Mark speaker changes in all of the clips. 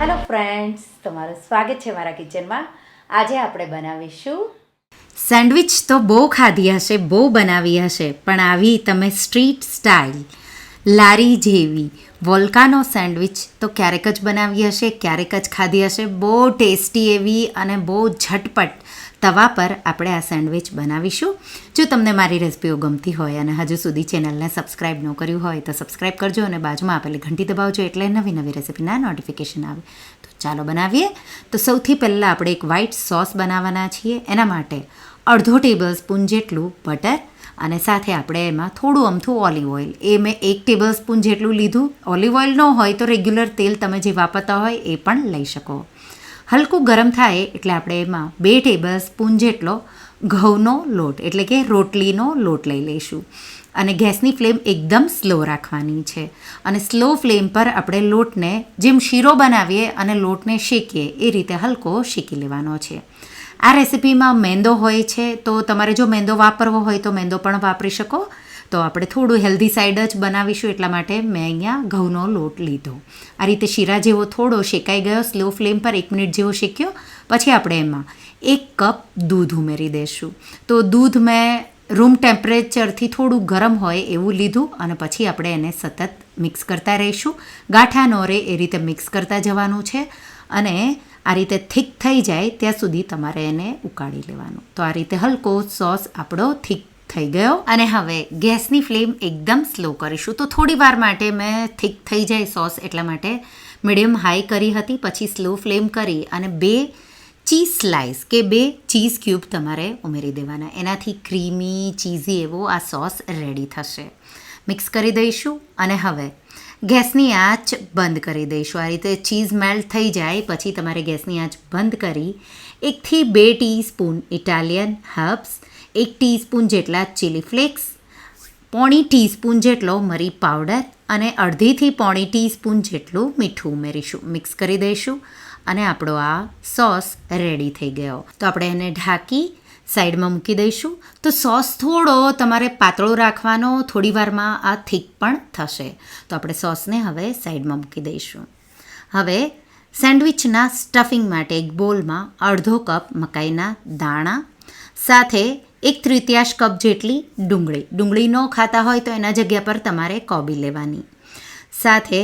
Speaker 1: Hello friends તમારું સ્વાગત છે મારા કિચનમાં આજે આપણે બનાવીશું
Speaker 2: સેન્ડવિચ તો બહુ ખાધી હશે, બહુ બનાવી હશે, પણ આવી તમે સ્ટ્રીટ સ્ટાઇલ લારી જેવી, વોલ્કાનો સેન્ડવિચ તો ક્યારેક જ બનાવી હશે, ક્યારેક જ ખાધી હશે, બહુ ટેસ્ટી એવી અને બહુ ઝટપટ તવા પર આપણે આ સેન્ડવિચ બનાવીશું. જો તમને મારી રેસિપીઓ ગમતી હોય અને હજુ સુધી ચેનલને સબસ્ક્રાઈબ ન કર્યું હોય તો સબસ્ક્રાઇબ કરજો અને બાજુમાં આપેલી ઘંટી દબાવજો એટલે નવી નવી રેસિપીના નોટિફિકેશન આવે. તો ચાલો બનાવીએ. તો સૌથી પહેલાં આપણે એક વ્હાઈટ સોસ બનાવવાના છીએ. એના માટે અડધો ટેબલ સ્પૂન જેટલું બટર અને સાથે આપણે એમાં થોડું અમથું ઓલિવ ઓઇલ. એ મેં એક ટેબલ સ્પૂન જેટલું લીધું. ઓલિવ ઓઇલ ન હોય તો રેગ્યુલર તેલ તમે જે વાપરતા હોય એ પણ લઈ શકો. હલકું ગરમ થાય એટલે આપણે એમાં બે ટેબલ સ્પૂન જેટલો ઘઉંનો લોટ, એટલે કે રોટલીનો લોટ લઈ લઈશું. અને ગેસની ફ્લેમ એકદમ સ્લો રાખવાની છે. અને સ્લો ફ્લેમ પર આપણે લોટને જેમ શીરો બનાવીએ અને લોટને શેકીએ, એ રીતે હલકો શેકી લેવાનો છે. આ રેસિપીમાં મેંદો હોય છે, તો તમારે જો મેંદો વાપરવો હોય તો મેંદો પણ વાપરી શકો. તો આપણે થોડું હેલ્ધી સાઈડ જ બનાવીશું એટલા માટે મેં અહીંયા ઘઉંનો લોટ લીધો. આ રીતે શીરા જેવો થોડો શેકાઈ ગયો સ્લો ફ્લેમ પર એક મિનિટ જેવો શેક્યો. પછી આપણે એમાં એક કપ દૂધ ઉમેરી દઈશું તો દૂધ મેં રૂમ ટેમ્પરેચરથી થોડું ગરમ હોય એવું લીધું અને પછી આપણે એને સતત મિક્સ કરતા રહીશું. ગાંઠા ન રહે એ રીતે મિક્સ કરતા જવાનું છે અને આ રીતે થીક થઈ જાય ત્યાં સુધી તમારે એને ઉકાળી લેવાનું. તો આ રીતે હલકો સોસ આપણો થીક થઈ ગયો અને હવે ગેસની ફ્લેમ એકદમ સ્લો કરીશું. તો થોડી વાર માટે મેં થીક થઈ જાય સોસ એટલા માટે મીડિયમ હાઈ કરી હતી, પછી સ્લો ફ્લેમ કરી અને બે ચીઝ સ્લાઇસ કે બે ચીઝ ક્યુબ તમારે ઉમેરી દેવાના. એનાથી ક્રીમી, ચીઝી એવો આ સોસ રેડી થશે. મિક્સ કરી દઈશું અને હવે ગેસની આંચ બંધ કરી દઈશું. આ રીતે ચીઝ મેલ્ટ થઈ જાય, પછી તમારે ગેસની આંચ બંધ કરી એકથી બે ટીસ્પૂન ઇટાલિયન હર્બ્સ એક ટીસ્પૂન જેટલા ચીલી ફ્લેક્સ પોણી ટીસ્પૂન જેટલો મરી પાવડર અને અડધીથી પોણી ટીસ્પૂન જેટલું મીઠું ઉમેરીશું. મિક્સ કરી દઈશું અને આપણો આ સોસ રેડી થઈ ગયો. તો આપણે એને ઢાંકી સાઈડમાં મૂકી દઈશું. તો સોસ થોડો તમારે પાતળો રાખવાનો, થોડી વારમાં આ થીક પણ થશે. તો આપણે સોસને હવે સાઈડમાં મૂકી દઈશું. હવે સેન્ડવિચના સ્ટફિંગ માટે એક બોલમાં અડધો કપ મકાઈના દાણા, સાથે એક તૃતીયાશ કપ જેટલી ડુંગળી. ડુંગળી ન ખાતા હોય તો એના જગ્યા પર તમારે કોબી લેવાની. સાથે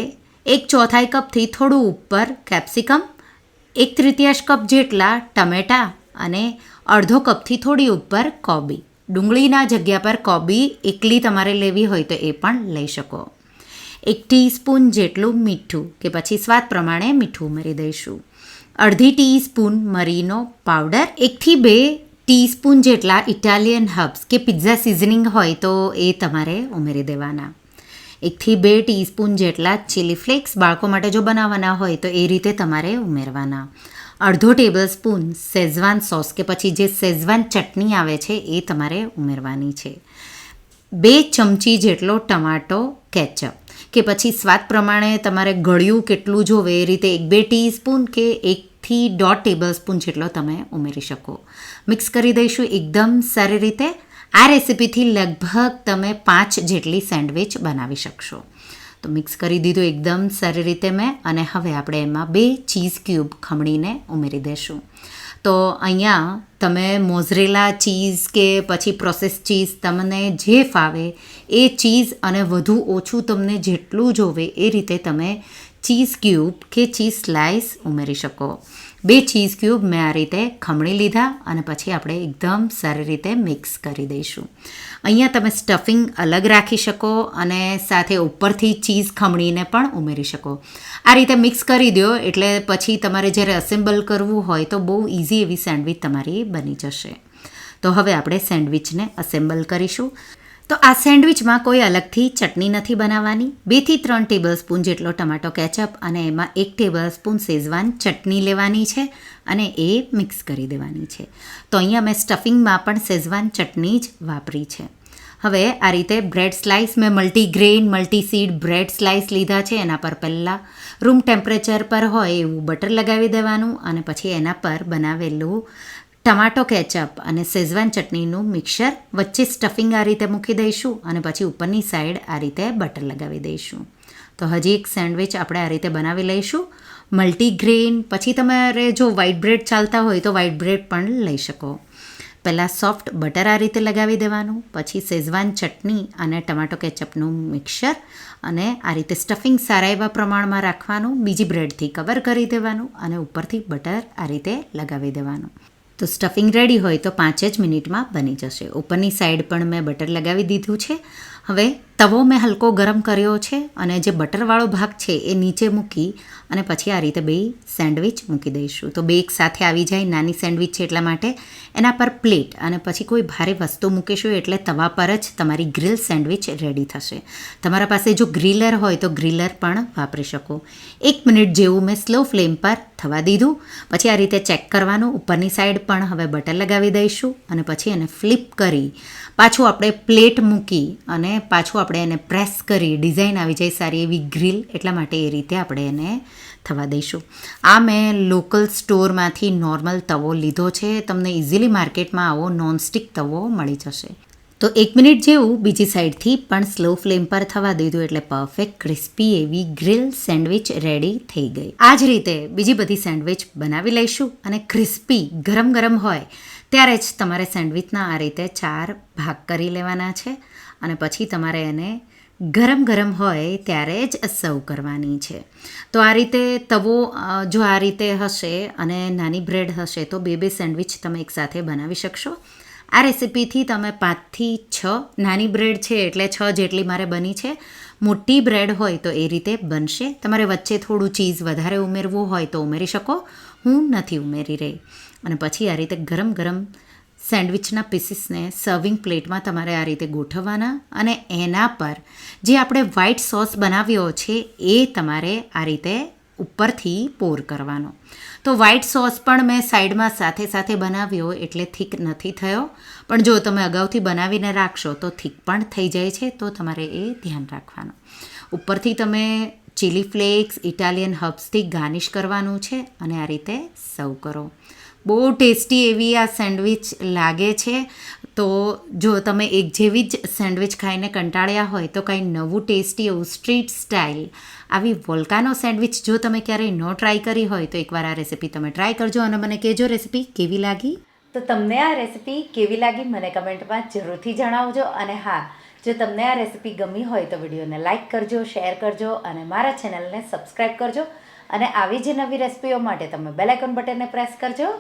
Speaker 2: એક ચોથાઈ કપથી થોડું ઉપર કેપ્સિકમ, એક તૃતીયાંશ કપ જેટલા ટમેટાં અને અડધો કપથી થોડી ઉપર કોબી. ડુંગળીના જગ્યા પર કોબી એકલી તમારે લેવી હોય તો એ પણ લઈ શકો. એક ટીસ્પૂન જેટલું મીઠું, કે પછી સ્વાદ પ્રમાણે મીઠું ઉમેરી દઈશું. અડધી ટીસ્પૂન મરીનો પાવડર, એકથી બે ટીસ્પૂન જેટલા ઇટાલિયન હબ્સ કે પિઝા સિઝનિંગ હોય તો એ તમારે ઉમેરી દેવાના. એકથી બે ટીસ્પૂન જેટલા ચીલી ફ્લેક્સ બાળકો માટે જો બનાવવાના હોય તો એ રીતે તમારે ઉમેરવાના. અડધો ટેબલ સ્પૂન સેઝવાન સોસ કે પછી જે સેઝવાન ચટણી આવે છે એ તમારે ઉમેરવાની છે. બે ચમચી જેટલો ટમાટો કેચઅપ કે પછી સ્વાદ પ્રમાણે તમારે ગળ્યું કેટલું જોવે એ રીતે એક બે ટીસ્પૂન કે એકથી દોઢ ટેબલ સ્પૂન જેટલો તમે ઉમેરી શકો. મિક્સ કરી દઈશું એકદમ સારી રીતે. આ રેસિપીથી લગભગ તમે પાંચ જેટલી સેન્ડવિચ બનાવી શકશો. તો મિક્સ કરી દીધું એકદમ સારી રીતે મેં અને હવે આપણે એમાં બે ચીઝ ક્યુબ ખમણીને ઉમેરી દઈશું તો અહીંયા તમે મોઝરેલા ચીઝ કે પછી પ્રોસેસ ચીઝ તમને જે ફાવે એ ચીઝ અને વધુ ઓછું તમને જેટલું જોવે એ રીતે તમે ચીઝ ક્યુબ કે ચીઝ સ્લાઇસ ઉમેરી શકો. બે ચીઝ ક્યુબ મેં આ રીતે ખમણી લીધા અને પછી આપણે એકદમ સારી રીતે મિક્સ કરી દઈશું. અહીંયા તમે સ્ટફિંગ અલગ રાખી શકો અને સાથે ઉપરથી ચીઝ ખમણીને પણ ઉમેરી શકો. આ રીતે મિક્સ કરી દો એટલે પછી તમારે જ્યારે અસેમ્બલ કરવું હોય તો બહુ ઇઝી એવી સેન્ડવિચ તમારી બની જશે. તો હવે આપણે સેન્ડવિચને અસેમ્બલ કરીશું. તો આ સેન્ડવિચમાં કોઈ અલગથી ચટણી નથી બનાવવાની. બેથી ત્રણ ટેબલ સ્પૂન જેટલો ટમાટો કેચઅપ અને એમાં એક ટેબલ સ્પૂન શેઝવાન ચટણી લેવાની છે અને એ મિક્સ કરી દેવાની છે. તો અહીંયા મેં સ્ટફિંગમાં પણ શેઝવાન ચટણી જ વાપરી છે. હવે આ રીતે બ્રેડ સ્લાઇસ મેં મલ્ટીગ્રેન મલ્ટીસીડ બ્રેડ સ્લાઇસ લીધા છે. એના પર પહેલાં રૂમ ટેમ્પરેચર પર હોય એવું બટર લગાવી દેવાનું અને પછી એના પર બનાવેલું ટમાટો કેચઅપ અને શેઝવાન ચટણીનું મિક્સર વચ્ચે સ્ટફિંગ આ રીતે મૂકી દઈશું અને પછી ઉપરની સાઈડ આ રીતે બટર લગાવી દઈશું. તો હજી એક સેન્ડવિચ આપણે આ રીતે બનાવી લઈશું. મલ્ટીગ્રેન પછી તમારે જો વ્હાઇટ બ્રેડ ચાલતા હોય તો વ્હાઇટ બ્રેડ પણ લઈ શકો. પહેલાં સોફ્ટ બટર આ રીતે લગાવી દેવાનું, પછી શેઝવાન ચટણી અને ટમાટો કેચઅપનું મિક્સર અને આ રીતે સ્ટફિંગ સારા એવા પ્રમાણમાં રાખવાનું, બીજી બ્રેડથી કવર કરી દેવાનું અને ઉપરથી બટર આ રીતે લગાવી દેવાનું. તો સ્ટફિંગ રેડી હોય તો પાંચ જ મિનિટમાં બની જશે. ઉપરની સાઈડ પણ મેં બટર લગાવી દીધું છે. હવે તવો મેં હલકો ગરમ કર્યો છે અને જે બટરવાળો ભાગ છે એ નીચે મૂકી અને પછી આ રીતે બે સેન્ડવિચ મૂકી દઈશું. તો બે એક સાથે આવી જાય, નાની સેન્ડવિચ છે એટલા માટે. એના પર પ્લેટ અને પછી કોઈ ભારે વસ્તુ મૂકીશું એટલે તવા પર જ તમારી ગ્રીલ સેન્ડવિચ રેડી થશે. તમારા પાસે જો ગ્રીલર હોય તો ગ્રીલર પણ વાપરી શકો. એક મિનિટ જેવું મેં સ્લો ફ્લેમ પર થવા દીધું. પછી આ રીતે ચેક કરવાનું. ઉપરની સાઈડ પણ હવે બટર લગાવી દઈશું અને પછી એને ફ્લિપ કરી પાછું આપણે પ્લેટ મૂકી અને પાછું આપણે એને પ્રેસ કરી, ડિઝાઇન આવી જાય સારી એવી ગ્રીલ એટલા માટે એ રીતે આપણે એને થવા દઈશું. આ મેં લોકલ સ્ટોરમાંથી નોર્મલ તવો લીધો છે. તમને ઇઝીલી માર્કેટમાં આવો નોનસ્ટિક તવો મળી જશે. તો એક મિનિટ જેવું બીજી સાઈડથી પણ સ્લો ફ્લેમ પર થવા દીધું એટલે પરફેક્ટ, ક્રિસ્પી એવી ગ્રીલ સેન્ડવિચ રેડી થઈ ગઈ. આ જ રીતે બીજી બધી સેન્ડવિચ બનાવી લઈશું અને ક્રિસ્પી ગરમ ગરમ હોય ત્યારે જ તમારે સેન્ડવિચના આ રીતે ચાર ભાગ કરી લેવાના છે અને પછી તમારે એને ગરમ ગરમ હોય ત્યારે જ સર્વ કરવાની છે. તો આ રીતે તવો જો આ રીતે હશે અને નાની બ્રેડ હશે તો બે બે સેન્ડવિચ તમે એકસાથે બનાવી શકશો. આ રેસિપીથી તમે પાંચથી છ નાની બ્રેડ છે એટલે છ જેટલી મારે બની છે. મોટી બ્રેડ હોય તો એ રીતે બનશે. તમારે વચ્ચે થોડું ચીઝ વધારે ઉમેરવું હોય તો ઉમેરી શકો. હું નથી ઉમેરી રહી. અને પછી આ રીતે ગરમ ગરમ સેન્ડવિચના પીસીસને સર્વિંગ પ્લેટમાં તમારે આ રીતે ગોઠવવાના અને એના પર જે આપણે વ્હાઈટ સોસ બનાવ્યો છે એ તમારે આ રીતે ઉપરથી પોર કરવાનો. તો વ્હાઈટ સોસ પણ મેં સાઈડમાં સાથે સાથે બનાવ્યો એટલે થીક નથી થયો. પણ જો તમે અગાઉથી બનાવીને રાખશો તો થીક પણ થઈ જાય છે, તો તમારે એ ધ્યાન રાખવાનું. ઉપરથી તમે ચીલી ફ્લેક્સ, ઇટાલિયન હર્બ્સથી ગાર્નિશ કરવાનું છે અને આ રીતે સર્વ કરો. બહુ ટેસ્ટી એવી આ સેન્ડવિચ લાગે છે. તો જો તમે એક જેવી જ સેન્ડવિચ ખાઈને કંટાળ્યા હોય તો કંઈ નવું ટેસ્ટી એવું સ્ટ્રીટ સ્ટાઇલ આવી વોલ્કાનો સેન્ડવિચ જો તમે ક્યારેય ન ટ્રાય કરી હોય તો એકવાર આ રેસીપી તમે ટ્રાય કરજો અને મને કહેજો રેસીપી કેવી લાગી.
Speaker 1: તો તમને આ રેસિપી કેવી લાગી મને કમેન્ટમાં જરૂરથી જણાવજો અને હા, જો તમને આ રેસિપી ગમી હોય તો વિડીયોને લાઇક કરજો, શેર કરજો અને મારા ચેનલને સબસ્ક્રાઈબ કરજો. અને આવી જ નવી રેસિપીઓ માટે તમે બેલાઇકન બટનને પ્રેસ કરજો.